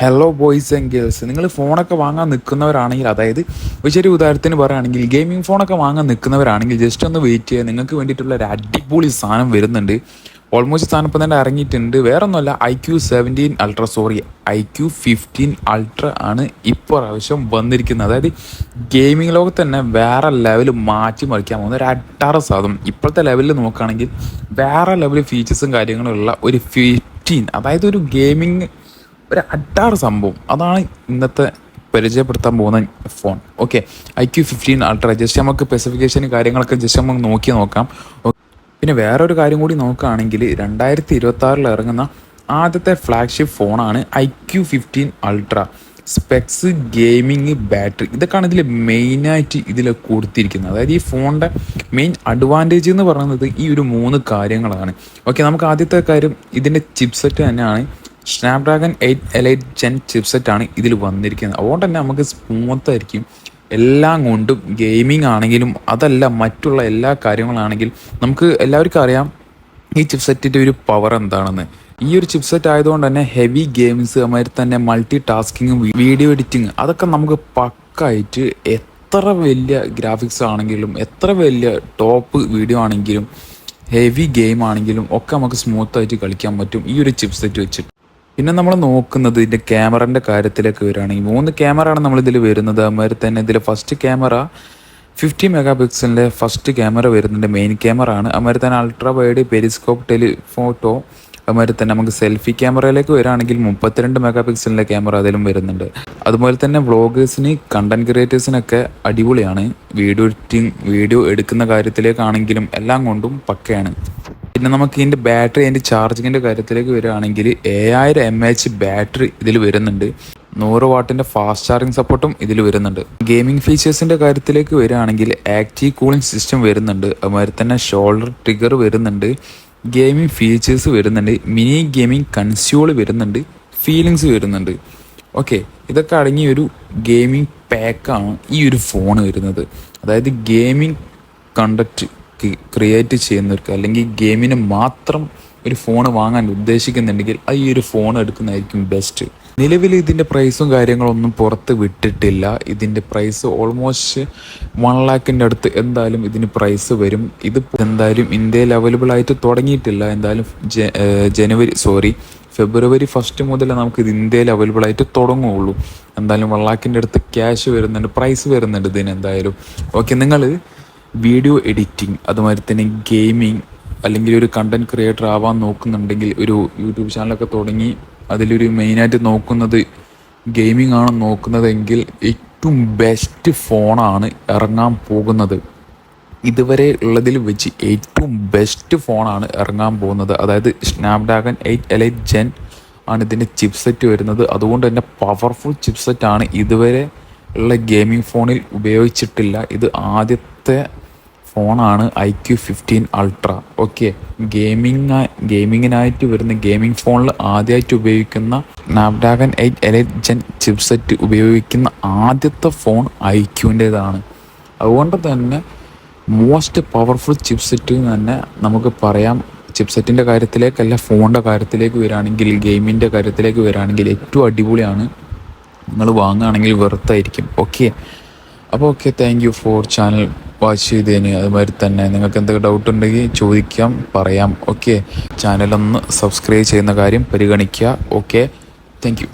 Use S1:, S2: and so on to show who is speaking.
S1: Hello boys and girls നിങ്ങൾ ഫോണൊക്കെ വാങ്ങാൻ നിൽക്കുന്നവരാണെങ്കിൽ അതായത് ഒരു ചെറിയ ഉദാഹരണത്തിന് പറയുകയാണെങ്കിൽ ഗെയിമിംഗ് ഫോണൊക്കെ വാങ്ങാൻ നിൽക്കുന്നവരാണെങ്കിൽ ജസ്റ്റ് ഒന്ന് വെയിറ്റ് ചെയ്യുക. നിങ്ങൾക്ക് വേണ്ടിയിട്ടുള്ള ഒരു അടിപൊളി സാധനം വരുന്നുണ്ട്. ഓൾമോസ്റ്റ് സാധനം ഇപ്പം തന്നെ ഇറങ്ങിയിട്ടുണ്ട്. വേറെ ഒന്നുമല്ല iQOO seventeen ultra sorry iQOO fifteen ultra ആണ് ഇപ്പോൾ പ്രാവശ്യം വന്നിരിക്കുന്നത്. അതായത് ഗെയിമിംഗ് ലോകത്ത് തന്നെ വേറെ ലെവൽ മാറ്റി മറിക്കാൻ പോകുന്ന ഒരു അട്ടാറ സാധനം. ഇപ്പോഴത്തെ ലെവലിൽ നോക്കുകയാണെങ്കിൽ വേറെ ലെവൽ ഫീച്ചേഴ്സും കാര്യങ്ങളും ഉള്ള ഒരു ഫിഫ്റ്റീൻ അതായത് ഒരു ഗെയിമിംഗ് ഒരു അഡാറ് സംഭവം. അതാണ് ഇന്നത്തെ പരിചയപ്പെടുത്താൻ പോകുന്ന phone. Okay iQOO fifteen ultra just നമുക്ക് സ്പെസിഫിക്കേഷൻ കാര്യങ്ങളൊക്കെ ജസ്റ്റ് നമുക്ക് നോക്കി നോക്കാം. പിന്നെ വേറൊരു കാര്യം കൂടി നോക്കുകയാണെങ്കിൽ രണ്ടായിരത്തി ഇരുപത്തി ആറിൽ ഇറങ്ങുന്ന ആദ്യത്തെ ഫ്ലാഗ്ഷിപ്പ് ഫോണാണ് iQOO fifteen ultra specs gaming battery ഇതൊക്കെയാണ് ഇതിൽ മെയിനായിട്ട് ഇതിൽ കൊടുത്തിരിക്കുന്നത്. അതായത് ഈ ഫോണിന്റെ മെയിൻ അഡ്വാന്റേജ് എന്ന് പറയുന്നത് ഈ ഒരു മൂന്ന് കാര്യങ്ങളാണ്. ഓക്കെ നമുക്ക് ആദ്യത്തെ കാര്യം ഇതിന്റെ ചിപ്സെറ്റ് തന്നെയാണ്. Snapdragon eight elite gen chipset ആണ് ഇതിൽ വന്നിരിക്കുന്നത്. അതുകൊണ്ട് തന്നെ നമുക്ക് സ്മൂത്തായിരിക്കും എല്ലാം കൊണ്ടും ഗെയിമിംഗ് ആണെങ്കിലും അതല്ല മറ്റുള്ള എല്ലാ കാര്യങ്ങളാണെങ്കിലും നമുക്ക് എല്ലാവർക്കും അറിയാം ഈ ചിപ്സെറ്റിന്റെ ഒരു പവർ എന്താണെന്ന്. ഈ ഒരു ചിപ്സെറ്റ് ആയതുകൊണ്ട് തന്നെ ഹെവി ഗെയിംസ് അതുമാതിരി തന്നെ മൾട്ടി ടാസ്കിങ്ങും വീഡിയോ എഡിറ്റിങ് അതൊക്കെ നമുക്ക് പക്കായിട്ട് എത്ര വലിയ ഗ്രാഫിക്സ് ആണെങ്കിലും എത്ര വലിയ ടോപ്പ് വീഡിയോ ആണെങ്കിലും ഹെവി ഗെയിം ആണെങ്കിലും ഒക്കെ നമുക്ക് സ്മൂത്തായിട്ട് കളിക്കാൻ പറ്റും ഈ ഒരു ചിപ്സെറ്റ് വെച്ചിട്ട്. പിന്നെ നമ്മൾ നോക്കുന്നത് ഇതിന്റെ ക്യാമറന്റെ കാര്യത്തിലേക്ക് വരികയാണെങ്കിൽ മൂന്ന് ക്യാമറയാണ് നമ്മൾ ഇതിൽ വരുന്നത്. അതുമാതിരി തന്നെ ഇതിൽ ഫസ്റ്റ് ക്യാമറ ഫിഫ്റ്റി മെഗാ പിക്സലിന്റെ ഫസ്റ്റ് ക്യാമറ വരുന്നുണ്ട്. മെയിൻ ക്യാമറ ആണ് അതുമാതിരി തന്നെ അൾട്രാ വൈഡ് പെരിസ്കോപ്പ് ടെലിഫോട്ടോ അതുമാതിരി തന്നെ നമുക്ക് സെൽഫി ക്യാമറയിലേക്ക് വരികയാണെങ്കിൽ മുപ്പത്തിരണ്ട് മെഗാ പിക്സലിന്റെ ക്യാമറ അതിലും വരുന്നുണ്ട്. അതുപോലെ തന്നെ വ്ളോഗേഴ്സിന് കണ്ടന്റ് ക്രിയേറ്റേഴ്സിനൊക്കെ അടിപൊളിയാണ്. വീഡിയോ എഡിറ്റിംഗ് വീഡിയോ എടുക്കുന്ന കാര്യത്തിലേക്കാണെങ്കിലും എല്ലാം കൊണ്ടും പക്കയാണ്. പിന്നെ നമുക്ക് ഇതിന്റെ ബാറ്ററി അതിന്റെ ചാർജിങ്ങിന്റെ കാര്യത്തിലേക്ക് വരികയാണെങ്കിൽ ഏഴായിരം എം എച്ച് ബാറ്ററി ഇതിൽ വരുന്നുണ്ട്. നൂറ് വാട്ടിന്റെ ഫാസ്റ്റ് ചാർജിങ് സപ്പോർട്ടും ഇതിൽ വരുന്നുണ്ട്. ഗെയിമിംഗ് ഫീച്ചേഴ്സിന്റെ കാര്യത്തിലേക്ക് വരികയാണെങ്കിൽ ആക്റ്റീവ് കൂളിംഗ് സിസ്റ്റം വരുന്നുണ്ട്. അതുമാതിരി തന്നെ ഷോൾഡർ ട്രിഗർ വരുന്നുണ്ട്. ഗെയിമിംഗ് ഫീച്ചേഴ്സ് വരുന്നുണ്ട്. മിനി ഗെയിമിംഗ് കൺസ്യൂൾ വരുന്നുണ്ട്. ഫീലിങ്സ് വരുന്നുണ്ട്. ഓക്കെ ഇതൊക്കെ അടങ്ങിയ ഒരു ഗെയിമിംഗ് പാക്കാണ് ഈ ഒരു ഫോൺ വരുന്നത്. അതായത് ഗെയിമിംഗ് കണ്ടക്റ്റ് ക്രിയേറ്റ് ചെയ്യുന്നവർക്ക് അല്ലെങ്കിൽ ഗെയിമിന് മാത്രം ഒരു ഫോൺ വാങ്ങാൻ ഉദ്ദേശിക്കുന്നുണ്ടെങ്കിൽ ആ ഈ ഒരു ഫോൺ എടുക്കുന്നതായിരിക്കും ബെസ്റ്റ് നിലവിൽ ഇതിന്റെ പ്രൈസും കാര്യങ്ങളൊന്നും പുറത്ത് വിട്ടിട്ടില്ല. ഇതിന്റെ പ്രൈസ് ഓൾമോസ്റ്റ് വൺ ലാക്കിന്റെ അടുത്ത് എന്തായാലും ഇതിന് പ്രൈസ് വരും. ഇത് എന്തായാലും ഇന്ത്യയിൽ അവൈലബിൾ ആയിട്ട് തുടങ്ങിയിട്ടില്ല. എന്തായാലും ജനുവരി സോറി ഫെബ്രുവരി ഫസ്റ്റ് മുതൽ നമുക്ക് ഇത് ഇന്ത്യയിൽ അവൈലബിൾ ആയിട്ട് തുടങ്ങുകയുള്ളൂ എന്തായാലും വൺ ലാക്കിന്റെ അടുത്ത് ക്യാഷ് വരുന്നുണ്ട് പ്രൈസ് വരുന്നുണ്ട് ഇതിന് എന്തായാലും. ഓക്കെ നിങ്ങൾ വീഡിയോ എഡിറ്റിംഗ് അതുമാതിരി തന്നെ ഗെയിമിംഗ് അല്ലെങ്കിൽ ഒരു കണ്ടന്റ് ക്രിയേറ്റർ ആവാൻ നോക്കുന്നുണ്ടെങ്കിൽ ഒരു യൂട്യൂബ് ചാനലൊക്കെ തുടങ്ങി അതിലൊരു മെയിനായിട്ട് നോക്കുന്നത് ഗെയിമിംഗ് ആണ് നോക്കുന്നതെങ്കിൽ ഏറ്റവും ബെസ്റ്റ് ഫോണാണ് ഇറങ്ങാൻ പോകുന്നത്. ഇതുവരെ ഉള്ളതിൽ വെച്ച് ഏറ്റവും ബെസ്റ്റ് ഫോണാണ് ഇറങ്ങാൻ പോകുന്നത്. അതായത് സ്നാപ്ഡ്രാഗൺ എയ്റ്റ് എലൈറ്റ് ജെൻ ആണ് ഇതിന്റെ ചിപ്സെറ്റ് വരുന്നത്. അതുകൊണ്ട് തന്നെ പവർഫുൾ ചിപ്സെറ്റ് ആണ് ഇതുവരെ ഉള്ള ഗെയിമിംഗ് ഫോണിൽ ഉപയോഗിച്ചിട്ടില്ല. ഇത് ആദ്യത്തെ ഫോണാണ് iQOO fifteen ultra okay gaming ഗെയിമിങ്ങിനായിട്ട് വരുന്ന ഗെയിമിംഗ് ഫോണിൽ ആദ്യമായിട്ട് ഉപയോഗിക്കുന്ന Snapdragon eight elite gen chipset ഉപയോഗിക്കുന്ന ആദ്യത്തെ ഫോൺ ഐ ക്യുവിന്റേതാണ് അതുകൊണ്ട് തന്നെ മോസ്റ്റ് പവർഫുൾ ചിപ്സെറ്റ് തന്നെ നമുക്ക് പറയാം. ചിപ്സെറ്റിന്റെ കാര്യത്തിലേക്കല്ല ഫോണിന്റെ കാര്യത്തിലേക്ക് വരികയാണെങ്കിൽ ഗെയിമിന്റെ കാര്യത്തിലേക്ക് വരികയാണെങ്കിൽ ഏറ്റവും അടിപൊളിയാണ്. നിങ്ങൾ വാങ്ങുകയാണെങ്കിൽ വെറുത്തായിരിക്കും. ഓക്കെ അപ്പോൾ okay thank you for channel watch ചെയ്തതിന് അതുമാതിരി തന്നെ നിങ്ങൾക്ക് എന്തൊക്കെ ഡൗട്ട് ഉണ്ടെങ്കിൽ ചോദിക്കാം പറയാം. ഓക്കെ ചാനലൊന്ന് സബ്സ്ക്രൈബ് ചെയ്യുന്ന കാര്യം പരിഗണിക്കുക. Okay thank